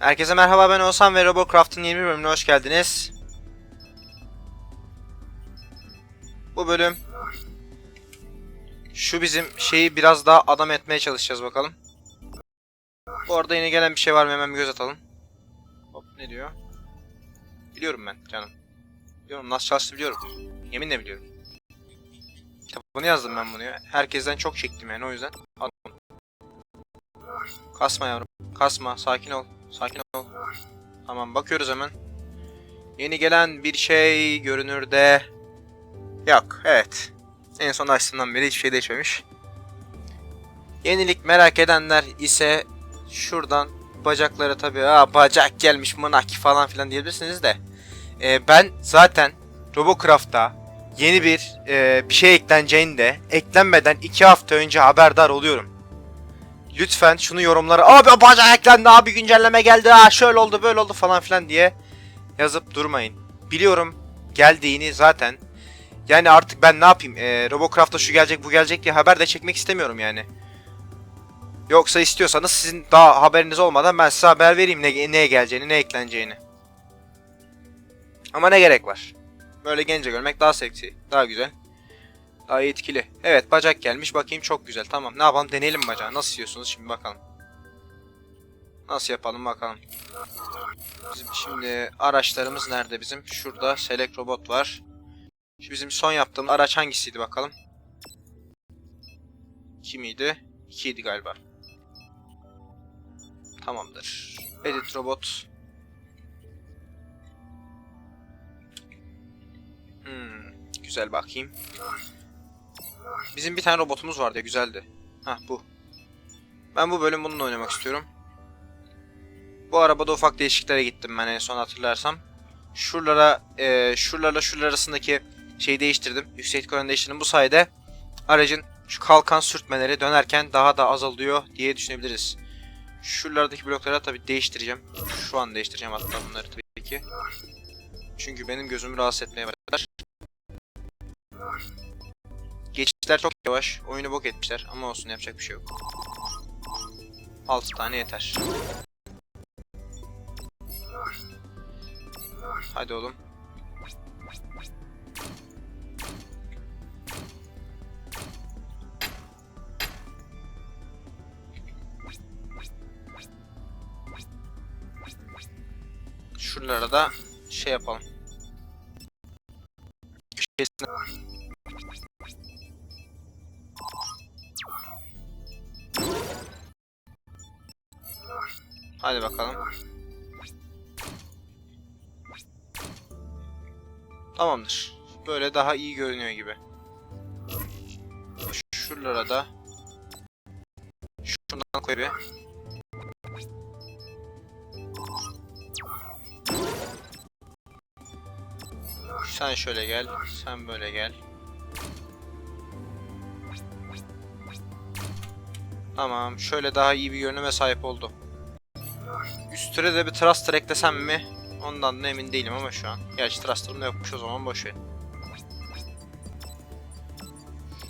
Herkese merhaba ben Oğuzhan ve Robocraft'ın yeni bir bölümüne hoş geldiniz. Bu bölüm şu bizim şeyi biraz daha adam etmeye çalışacağız bakalım. Bu arada yeni gelen bir şey var mı hemen bir göz atalım. Hop ne diyor? Biliyorum ben canım. Biliyorum nasıl çalıştı biliyorum. Yeminle biliyorum. Kitabını yazdım ben bunu ya. Herkesten çok çektim yani o yüzden. Adam. Kasma yavrum. Kasma. Sakin ol. Sakin ol. Tamam bakıyoruz hemen. Yeni gelen bir şey görünürde. Yok. Evet. En son açtığımdan beri hiçbir şey değişmemiş. Yenilik merak edenler ise şuradan bacaklara tabii Aa, bacak gelmiş mınaki falan filan diyebilirsiniz de. Ee, ben zaten Robocraft'ta yeni bir e, bir şey ekleneceğinde eklenmeden 2 hafta önce haberdar oluyorum. Lütfen şunu yorumlara abi bacak eklendi abi güncelleme geldi ha şöyle oldu böyle oldu falan filan diye yazıp durmayın. Biliyorum geldiğini zaten. Yani artık ben ne yapayım? Ee, Robocraft'ta şu gelecek bu gelecek diye haber de çekmek istemiyorum yani. Yoksa istiyorsanız sizin daha haberiniz olmadan ben size haber vereyim ne, neye geleceğini, ne ekleneceğini. Ama ne gerek var? Böyle gence görmek daha seksi, daha güzel. Daha etkili. Evet bacak gelmiş. Bakayım çok güzel. Tamam ne yapalım deneyelim bacağı. Nasıl istiyorsunuz şimdi bakalım. Nasıl yapalım bakalım. Bizim şimdi araçlarımız nerede bizim? Şurada Select Robot var. Şu bizim son yaptığımız araç hangisiydi bakalım. 2 miydi? 2 idi galiba. Tamamdır. Edit Robot. Hmm, güzel bakayım. Bizim bir tane robotumuz vardı ya güzeldi. Hah bu. Ben bu bölüm bununla oynamak istiyorum. Bu arabada ufak değişikliklere gittim ben en son hatırlarsam. Şuralara, e, şuralarla şuralar arasındaki şeyi değiştirdim. Yükseklik oranı değiştirdim. Bu sayede aracın şu kalkan sürtmeleri dönerken daha da azalıyor diye düşünebiliriz. Şuralardaki blokları tabii değiştireceğim. Şu an değiştireceğim hatta bunları tabii ki. Çünkü benim gözümü rahatsız etmeye başlar. Geçişler çok yavaş. Oyunu bok etmişler ama olsun yapacak bir şey yok. 6 tane yeter. Hadi oğlum. Şuralara da şey yapalım. Köşesine Hadi bakalım. Tamamdır. Böyle daha iyi görünüyor gibi. Şuralara da şundan koy bir. Sen şöyle gel, sen böyle gel. Tamam, şöyle daha iyi bir görünüme sahip oldu. Üstüne de bir thruster eklesem mi? Ondan da emin değilim ama şu an. Gerçi thruster'ım da yokmuş o zaman boş ver.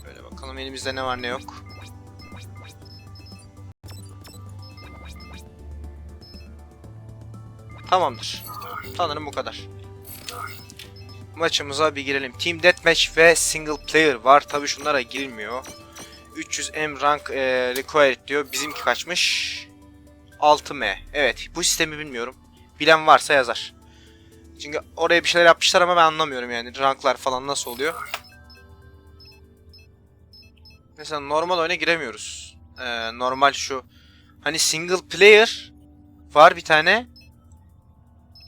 Şöyle bakalım elimizde ne var ne yok. Tamamdır. Sanırım bu kadar. Maçımıza bir girelim. Team Deathmatch ve Single Player var. Tabi şunlara girilmiyor. 300M rank e, required diyor. Bizimki kaçmış? 6M. Evet bu sistemi bilmiyorum. Bilen varsa yazar. Çünkü oraya bir şeyler yapmışlar ama ben anlamıyorum yani. Ranklar falan nasıl oluyor. Mesela normal oyuna giremiyoruz. Ee, normal şu. Hani single player var bir tane.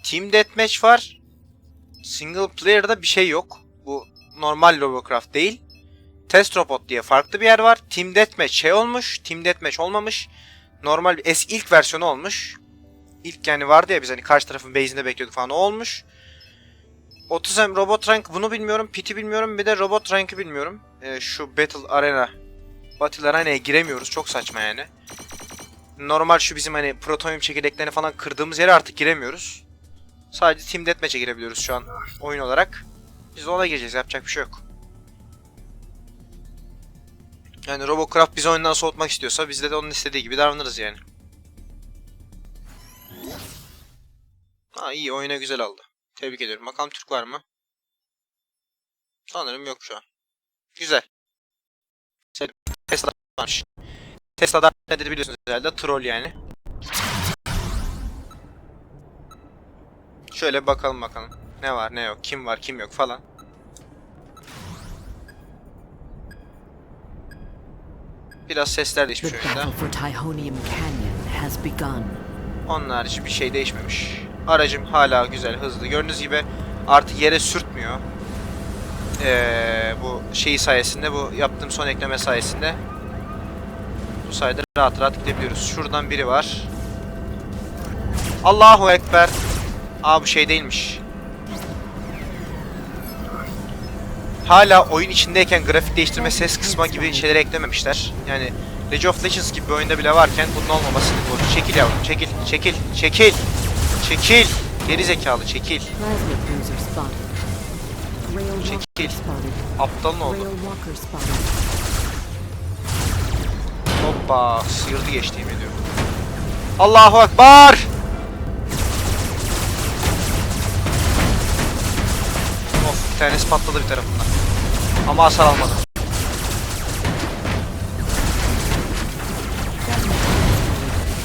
Team Deathmatch var. Single player'da bir şey yok. Bu normal Robocraft değil. Test Robot diye farklı bir yer var. Team Deathmatch şey olmuş. Team Deathmatch olmamış normal bir eski ilk versiyonu olmuş. İlk yani vardı ya biz hani karşı tarafın base'inde bekliyorduk falan o olmuş. 30 hem Robot Rank bunu bilmiyorum. Pit'i bilmiyorum. Bir de Robot Rank'ı bilmiyorum. Ee, şu Battle Arena. Battle Arena'ya giremiyoruz. Çok saçma yani. Normal şu bizim hani Protonium çekirdeklerini falan kırdığımız yere artık giremiyoruz. Sadece Team Deathmatch'e girebiliyoruz şu an oyun olarak. Biz ona gireceğiz. Yapacak bir şey yok. Yani Robocraft bizi oyundan soğutmak istiyorsa biz de, onun istediği gibi davranırız yani. Ama iyi oyuna güzel aldı. Tebrik ediyorum. Bakalım Türk var mı? Sanırım yok şu an. Güzel. Tesla'da varmış. Tesla'da nedir biliyorsunuz herhalde. Troll yani. Şöyle bakalım bakalım. Ne var ne yok. Kim var kim yok falan. Biraz sesler değişmiş oyunda. Onun harici bir şey değişmemiş. Aracım hala güzel, hızlı. Gördüğünüz gibi artık yere sürtmüyor. Ee, bu şeyi sayesinde, bu yaptığım son ekleme sayesinde bu sayede rahat rahat gidebiliyoruz. Şuradan biri var. Allahu Ekber. Aa bu şey değilmiş. Hala oyun içindeyken grafik değiştirme, ses kısma gibi şeyleri eklememişler. Yani League of Legends gibi bir oyunda bile varken bunun olmaması bu. Çekil yavrum, çekil, çekil, çekil, çekil. Geri zekalı, çekil. Çekil. Aptal ne oldu? Hoppa, sıyırdı geçti yemin ediyorum. Allahu Ekber! Of, bir tanesi patladı bir tarafından. Ama hasar almadı.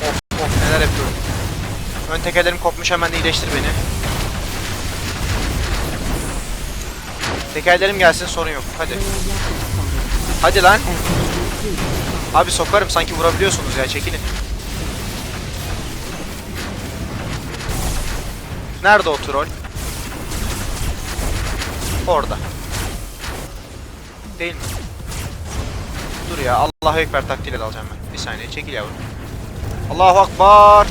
Of of neler yapıyorum. Ön tekerlerim kopmuş hemen iyileştir beni. Tekerlerim gelsin sorun yok. Hadi. Hadi lan. Abi sokarım sanki vurabiliyorsunuz ya çekilin. Nerede o troll? Orada. Değil mi? Dur ya Allahu Ekber taktiğiyle dalacağım ben. Bir saniye çekil yavrum. Allahu Ekber.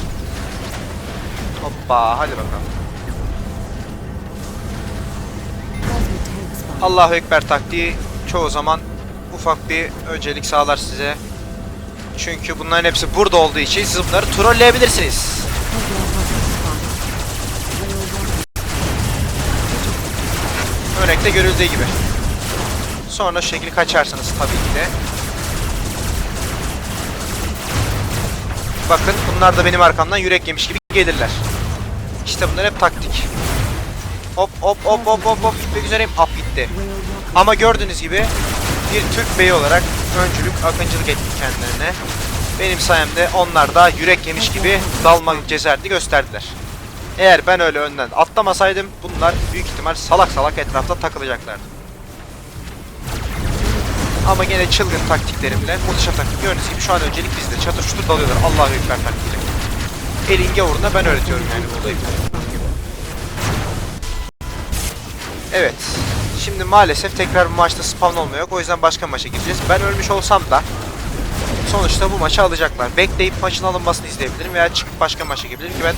Hoppa hadi bakalım. Allahu Ekber taktiği çoğu zaman ufak bir öncelik sağlar size. Çünkü bunların hepsi burada olduğu için siz bunları trolleyebilirsiniz. Örnekte görüldüğü gibi. Sonra şu şekilde kaçarsınız tabii ki de. Bakın bunlar da benim arkamdan yürek yemiş gibi gelirler. İşte bunlar hep taktik. Hop hop hop hop hop hop gitmek üzereyim. Hop gitti. Ama gördüğünüz gibi bir Türk beyi olarak öncülük, akıncılık ettik kendilerine. Benim sayemde onlar da yürek yemiş gibi dalma cesareti gösterdiler. Eğer ben öyle önden atlamasaydım bunlar büyük ihtimal salak salak etrafta takılacaklardı. Ama gene çılgın taktiklerimle muhteşem taktik gördüğünüz şu an öncelik bizde. Çatır çutur dalıyorlar Allahu Ekber taktiğiyle. Elin gavuruna ben öğretiyorum yani bu olayı. Evet. Şimdi maalesef tekrar bu maçta spawn olma yok. O yüzden başka maça gireceğiz. Ben ölmüş olsam da sonuçta bu maçı alacaklar. Bekleyip maçın alınmasını izleyebilirim veya çıkıp başka maça girebilirim ki ben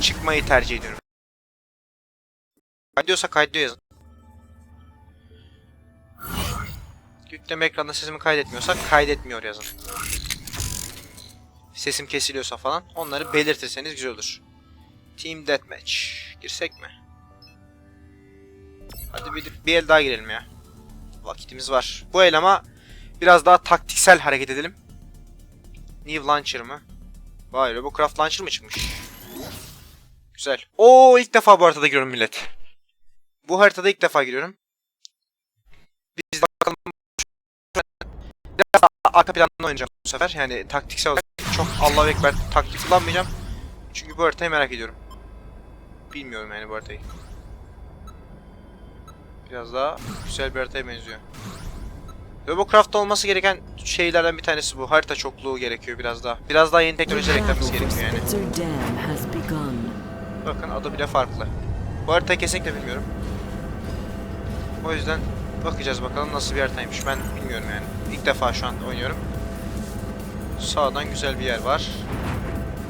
çıkmayı tercih ediyorum. Kaydediyorsa kaydediyor yazın. Yükleme ekranında sesimi kaydetmiyorsa kaydetmiyor yazın. Sesim kesiliyorsa falan onları belirtirseniz güzel olur. Team Deathmatch. Girsek mi? Hadi bir, bir el daha girelim ya. Vakitimiz var. Bu el ama biraz daha taktiksel hareket edelim. New Launcher mı? Vay Robocraft Launcher mı çıkmış? Güzel. Oo ilk defa bu haritada giriyorum millet. Bu haritada ilk defa giriyorum. Biz de bakalım. Biraz daha arka planda oynayacağım bu sefer. Yani taktiksel olarak çok Allahu Ekber taktik kullanmayacağım. Çünkü bu haritayı merak ediyorum. Bilmiyorum yani bu haritayı. Biraz daha güzel bir haritaya benziyor. Robocraft'ta olması gereken şeylerden bir tanesi bu. Harita çokluğu gerekiyor biraz daha. Biraz daha yeni teknolojiler for gerekiyor yani. Bakın adı bile farklı. Bu haritayı kesinlikle bilmiyorum. O yüzden bakacağız bakalım nasıl bir haritaymış. Ben bilmiyorum yani. İlk defa şu an oynuyorum. Sağdan güzel bir yer var.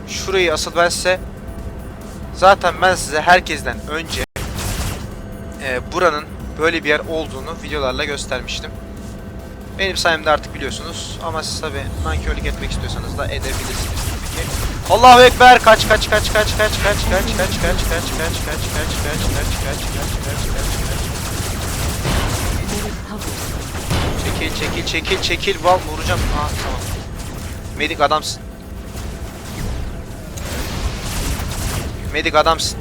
Şurayı asıl ben size zaten ben size herkesten önce e, buranın böyle bir yer olduğunu videolarla göstermiştim. Benim sayemde artık biliyorsunuz ama siz tabi nankörlük etmek istiyorsanız da edebilirsiniz tabii ki. Allahu Ekber kaç kaç kaç kaç kaç kaç kaç kaç kaç kaç kaç kaç kaç kaç kaç kaç kaç kaç kaç Çekil çekil çekil çekil. Val vuracağım. Aa tamam. Medik adamsın. Medik adamsın.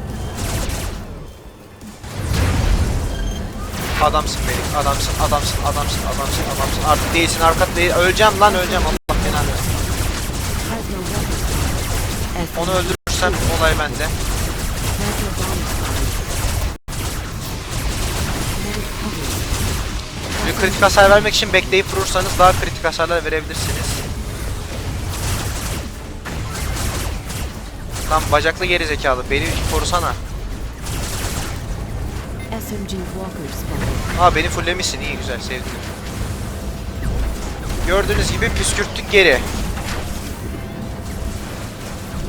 Adamsın Medik. Adamsın adamsın adamsın adamsın adamsın. Artık değilsin arka değil. Öleceğim lan öleceğim. Allah belanı. Onu öldürürsem olay bende. Kritik hasar vermek için bekleyip vurursanız daha kritik hasarlar verebilirsiniz. Lan bacaklı geri zekalı beni korusana. Aa beni fullemişsin iyi güzel sevdim. Gördüğünüz gibi püskürttük geri.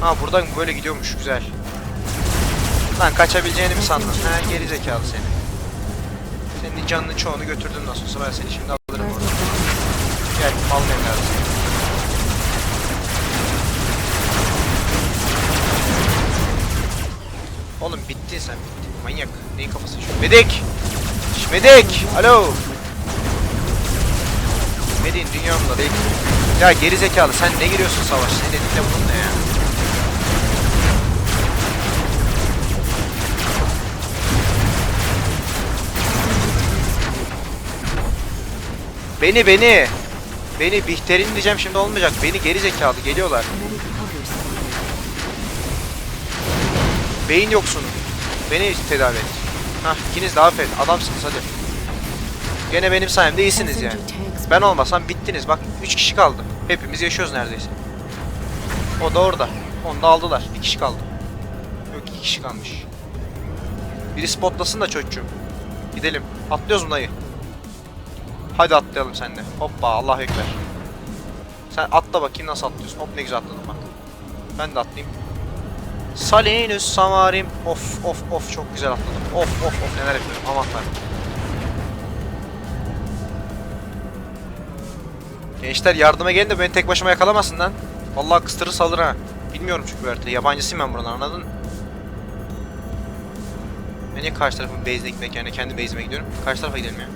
Ha buradan böyle gidiyormuş güzel. Lan kaçabileceğini mi sandın? Ha geri zekalı seni. Senin canının çoğunu götürdüm nasıl olsa ben seni şimdi alırım bomb. Gel mal evladım. Oğlum bittin sen bittin. Manyak. Neyin kafası şu? Medik! Medik! Alo! Medik'in dünyamda değil. Ya geri zekalı sen ne giriyorsun savaş? Senin elinde bunun ne ya? Beni beni! Beni Bihter'in diyeceğim şimdi olmayacak. Beni geri zekalı geliyorlar. Beyin yoksunu. Beni tedavi et. Hah ikiniz de aferin. Adamsınız hadi. Gene benim sayemde iyisiniz yani. Ben olmasam bittiniz. Bak 3 kişi kaldı. Hepimiz yaşıyoruz neredeyse. O da orada. Onu da aldılar. Bir kişi kaldı. Yok iki kişi kalmış. Biri spotlasın da çocuğum. Gidelim. Atlıyoruz mu dayı? Hadi atlayalım seninle. Hoppa Allah ekber. Sen atla bakayım nasıl atlıyorsun. Hop ne güzel atladın bak. Ben de atlayayım. Salinus Samarim. Of of of çok güzel atladım. Of of of neler yapıyorum. Aman tanrım. Gençler yardıma gelin de beni tek başıma yakalamasın lan. Vallahi kıstırır salır ha. Bilmiyorum çünkü haritayı. Yabancısıyım ben buranın anladın mı? Ben niye karşı tarafın base'ine gitmek yani kendi base'ime gidiyorum. Karşı tarafa gidelim ya.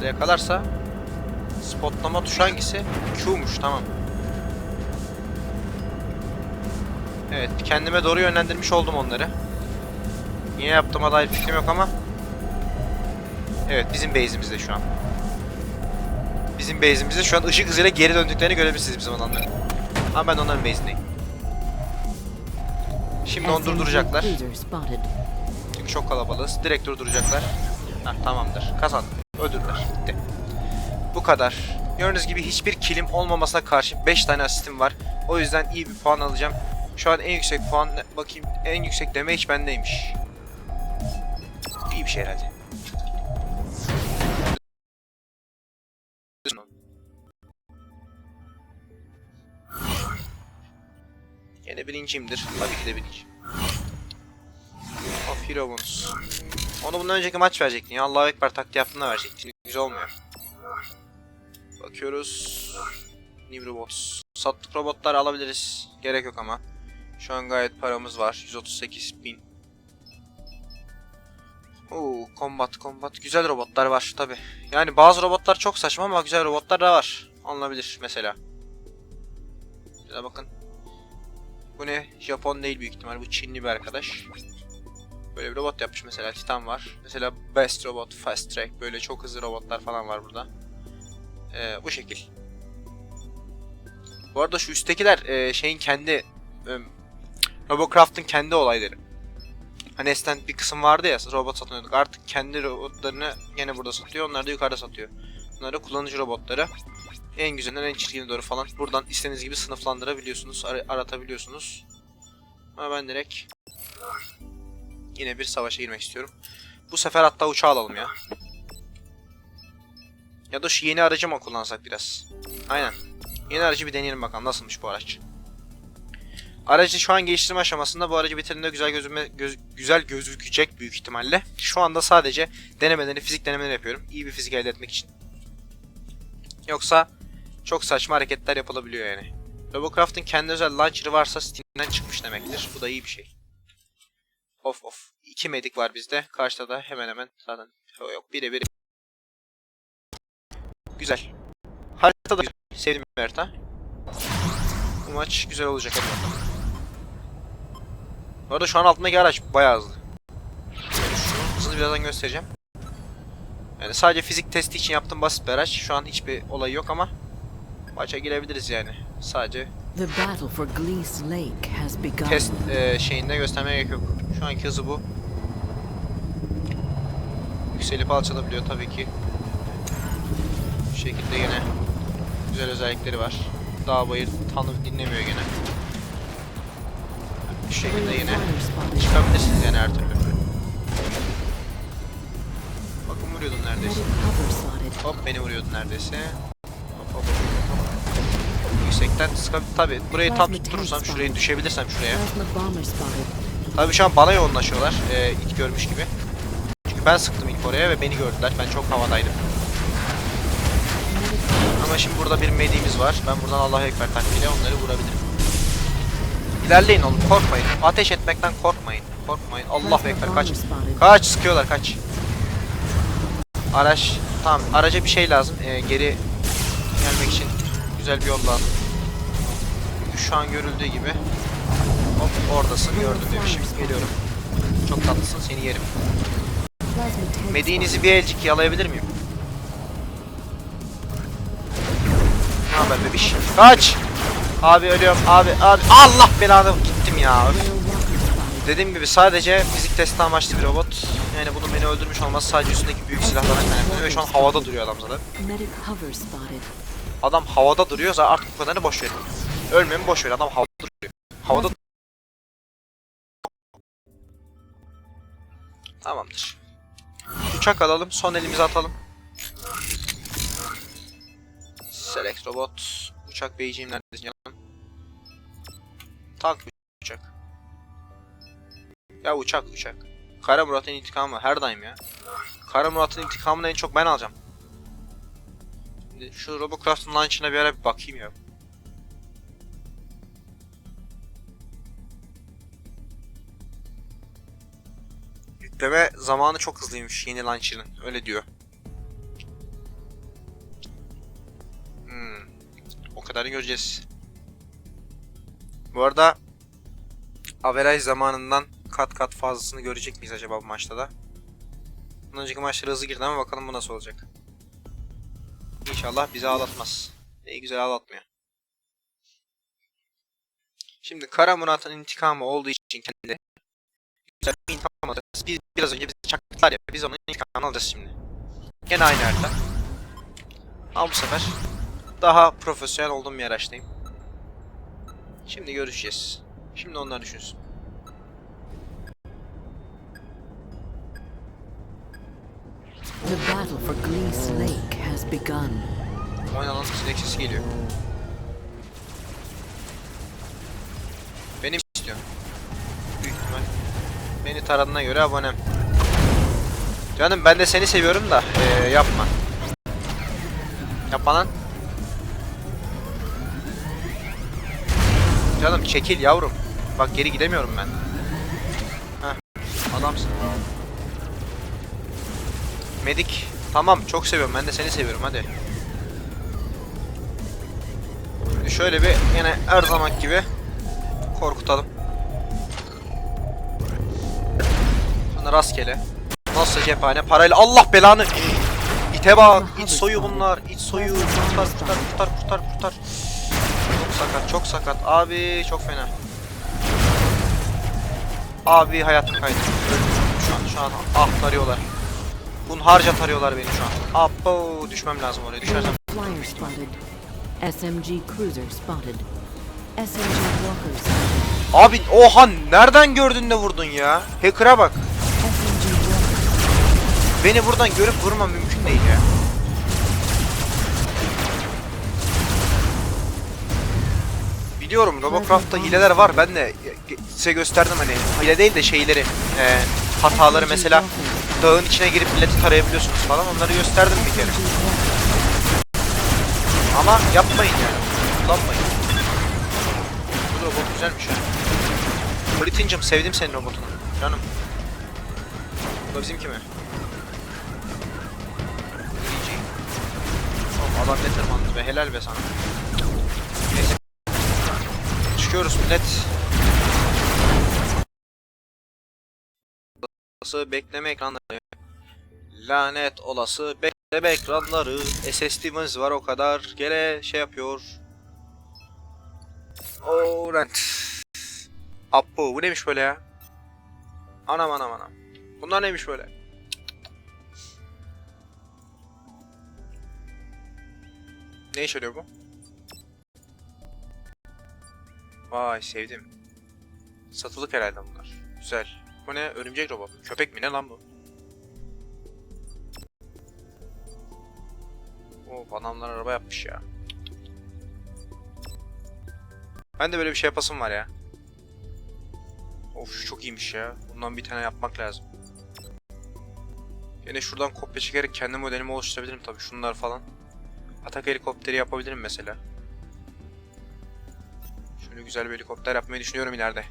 Burada Yakalarsa spotlama tuşu hangisi? Q'muş tamam. Evet kendime doğru yönlendirmiş oldum onları. Niye yaptığıma dair fikrim yok ama Evet bizim base'imizde şu an. Bizim base'imizde şu an ışık hızıyla geri döndüklerini görebilirsiniz bizim adamların. Ama ben onların base'indeyim. Şimdi onu durduracaklar. Çünkü çok kalabalığız. Direkt durduracaklar. Heh, tamamdır. Kazandık. Öldürdüler. Bitti. Bu kadar. Gördüğünüz gibi hiçbir kilim olmamasına karşı 5 tane asistim var. O yüzden iyi bir puan alacağım. Şu an en yüksek puan bakayım en yüksek damage bendeymiş. İyi bir şey herhalde. Yine birinciyimdir. Tabii ki de birinci. Of Hero bonus. Onu bundan önceki maç verecektin ya. Allahu Ekber taktiği yaptığında verecektin. Güzel olmuyor. Bakıyoruz. New robots. Sattık robotlar alabiliriz. Gerek yok ama. Şu an gayet paramız var. 138 bin. Oo, combat combat. Güzel robotlar var tabi. Yani bazı robotlar çok saçma ama güzel robotlar da var. Alınabilir mesela. Şöyle bakın. Bu ne? Japon değil büyük ihtimal. Bu Çinli bir arkadaş. Böyle bir robot yapmış mesela. Titan var. Mesela Best Robot, Fast Track. Böyle çok hızlı robotlar falan var burada. Ee, bu şekil. Bu arada şu üsttekiler e, şeyin kendi e, Robocraft'ın kendi olayları. Hani eskiden bir kısım vardı ya robot satıyorduk. Artık kendi robotlarını gene burada satıyor. Onlar da yukarıda satıyor. Bunlar da kullanıcı robotları. En güzelinden en çirkine doğru falan. Buradan istediğiniz gibi sınıflandırabiliyorsunuz. ar- aratabiliyorsunuz. Ama ben direkt yine bir savaşa girmek istiyorum. Bu sefer hatta uçağı alalım ya. Ya da şu yeni aracı mı kullansak biraz? Aynen. Yeni aracı bir deneyelim bakalım nasılmış bu araç. Aracı şu an geliştirme aşamasında bu aracı bitirdiğinde güzel gözüme göz- güzel gözükecek büyük ihtimalle. Şu anda sadece denemeleri, fizik denemeleri yapıyorum. İyi bir fizik elde etmek için. Yoksa çok saçma hareketler yapılabiliyor yani. Robocraft'ın kendi özel launcher'ı varsa Steam'den çıkmış demektir. Bu da iyi bir şey. Of of. İki medik var bizde. Karşıda da hemen hemen zaten o yok. Bire bire. Güzel. Harita da güzel. Sevdim bir harita. Bu maç güzel olacak hadi. Bu arada şu an altındaki araç bayağı hızlı. Şunu hızını birazdan göstereceğim. Yani sadece fizik testi için yaptığım basit bir araç. Şu an hiçbir olayı yok ama maça girebiliriz yani. Sadece The battle for Glees Lake has begun. test e, şeyinde göstermeye gerek yok. Şu anki hızı bu. Yükselip alçalabiliyor tabii ki. Bu şekilde yine güzel özellikleri var. Dağ bayır tanı dinlemiyor gene. Bu şekilde yine çıkabilirsiniz yani her türlü. Bakın vuruyordun neredeyse. Hop beni vuruyordun neredeyse. Hop hop. Yüksekten sıkab tabi burayı tam tutturursam şurayı düşebilirsem şuraya. Tabii şu an bana yoğunlaşıyorlar. Ee, ilk görmüş gibi. Çünkü ben sıktım ilk oraya ve beni gördüler. Ben çok havadaydım. Ama şimdi burada bir mediğimiz var. Ben buradan Allahu Ekber taktiğiyle onları vurabilirim. İlerleyin oğlum korkmayın. Ateş etmekten korkmayın. Korkmayın. Allahu Ekber kaç. Kaç sıkıyorlar kaç. Araç tamam araca bir şey lazım. Ee, geri gelmek için güzel bir yol lazım. Şu an görüldüğü gibi. Oradasın gördüm demişim. Geliyorum. Çok tatlısın seni yerim. Mediğinizi bir elcik yalayabilir miyim? Ne haber bebiş? Kaç! Abi ölüyorum abi abi Allah belanı gittim ya. Öf. Dediğim gibi sadece fizik testi amaçlı bir robot. Yani bunun beni öldürmüş olması sadece üstündeki büyük silahlardan kaynaklanıyor ve şu an havada duruyor adam zaten. Adam havada duruyorsa artık bu kadarını boş verin. Ölmemi boş verin adam havada duruyor. Havada Tamamdır. Uçak alalım, son elimizi atalım. Select robot. Uçak beyciğim neredesin canım? Tank uçak. Ya uçak uçak. Kara Murat'ın intikamı her daim ya. Kara Murat'ın intikamını en çok ben alacağım. Şu Robocraft'ın launch'ına bir ara bir bakayım ya. Yükleme zamanı çok hızlıymış yeni launcher'ın. Öyle diyor. Hmm. O kadarını göreceğiz. Bu arada averaj zamanından kat kat fazlasını görecek miyiz acaba bu maçta da? Bundan önceki maçlar hızlı girdi ama bakalım bu nasıl olacak. İnşallah bizi ağlatmaz. İyi güzel ağlatmıyor. Şimdi Kara Murat'ın intikamı olduğu için kendi alacağız. Biz biraz önce bizi çaktılar ya biz onun intikamını alacağız şimdi. Gene aynı harita. Ama bu sefer daha profesyonel olduğum bir araçtayım. Şimdi görüşeceğiz. Şimdi onlar düşünsün. The battle for Glees Lake has begun. Oynanan sinek sesi geliyor. Beni taradığına göre abonem. Canım ben de seni seviyorum da ee, yapma. Yapma lan. Canım çekil yavrum. Bak geri gidemiyorum ben. Heh, adamsın. Medik. Tamam çok seviyorum ben de seni seviyorum hadi. Şöyle bir yine her zaman gibi korkutalım. Sonra rastgele. Nasıl cephane parayla Allah belanı. İte bak. iç soyu bunlar. iç soyu. Kurtar kurtar kurtar kurtar kurtar. Çok sakat çok sakat. Abi çok fena. Abi hayatım kaydı. Şu an. Şu an ah tarıyorlar. Hunharca tarıyorlar beni şu an. Abo düşmem lazım oraya. Düşersem Flyer spotted. SMG cruiser spotted. SMG walker spotted. Abi oha nereden gördün de vurdun ya? Hacker'a bak. Beni buradan görüp vurma mümkün değil ya. Biliyorum Robocraft'ta hileler var. Ben de size gösterdim hani hile değil de şeyleri, e, hataları mesela dağın içine girip milleti tarayabiliyorsunuz falan. Onları gösterdim bir kere. Ama yapmayın yani. Kullanmayın. Bu robot güzelmiş ha. Britincim sevdim senin robotunu. Canım. Bu da bizimki mi? Adam ne be helal be sana. Neyse. Çıkıyoruz millet. olası bekleme ekranları. Lanet olası bekleme ekranları. SSD'miz var o kadar. Gene şey yapıyor. Oh rent. Apo bu neymiş böyle ya? Anam anam anam. Bunlar neymiş böyle? Ne iş arıyor bu? Vay sevdim. Satılık herhalde bunlar. Güzel. Bu ne? Örümcek robot. Köpek mi ne lan bu? O adamlar araba yapmış ya. Ben de böyle bir şey yapasım var ya. Of şu çok iyiymiş ya. Bundan bir tane yapmak lazım. Yine şuradan kopya çekerek kendi modelimi oluşturabilirim tabii şunlar falan. Atak helikopteri yapabilirim mesela. Şöyle güzel bir helikopter yapmayı düşünüyorum ileride.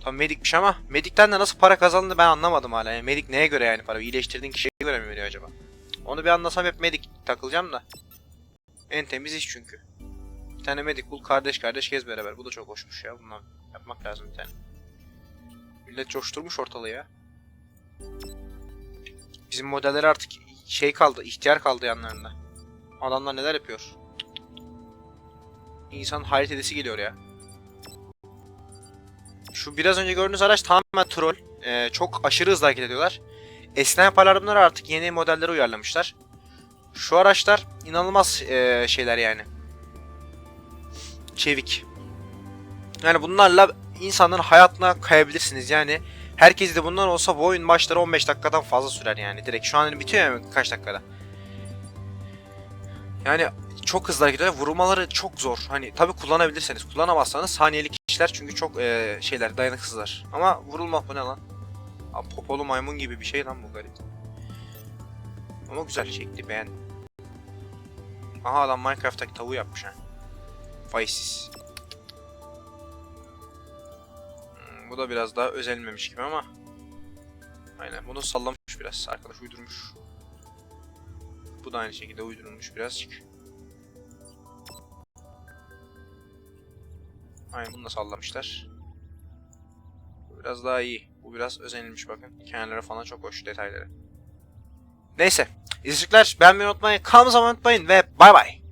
Tam medikmiş ama medikten de nasıl para kazandı ben anlamadım hala. Yani medik neye göre yani para? İyileştirdiğin kişiye göre mi veriyor acaba? Onu bir anlasam hep medik takılacağım da. En temiz iş çünkü. Bir tane medik bul kardeş kardeş gez beraber. Bu da çok hoşmuş ya. Bundan yapmak lazım bir tane. Millet coşturmuş ortalığı ya. Bizim modeller artık şey kaldı, ihtiyar kaldı yanlarında. Adamlar neler yapıyor? İnsan hayret edesi geliyor ya. Şu biraz önce gördüğünüz araç tamamen troll. Ee, çok aşırı hızlı hareket ediyorlar. Eskiden alarmları artık yeni modellere uyarlamışlar. Şu araçlar inanılmaz ee, şeyler yani. Çevik. Yani bunlarla insanların hayatına kayabilirsiniz. Yani herkes de bundan olsa bu oyun maçları 15 dakikadan fazla sürer yani. Direkt şu an bitiyor ya kaç dakikada. Yani çok hızlı hareket ediyor. Vurmaları çok zor. Hani tabi kullanabilirseniz. Kullanamazsanız saniyelik kişiler çünkü çok eee, şeyler dayanıksızlar. Ama vurulmak bu ne lan? Abi, popolu maymun gibi bir şey lan bu garip. Ama güzel şekli beğendim. Aha adam Minecraft'taki tavuğu yapmış ha. Faizsiz. Hmm, bu da biraz daha özenilmemiş gibi ama. Aynen bunu sallamış biraz. Arkadaş uydurmuş. Bu da aynı şekilde uydurulmuş birazcık. Aynen bunu da sallamışlar. Bu biraz daha iyi. Bu biraz özenilmiş bakın. Kenarları falan çok hoş detayları. Neyse. İzleyiciler beğenmeyi unutmayın. Kanalımıza abone unutmayın ve bay bay.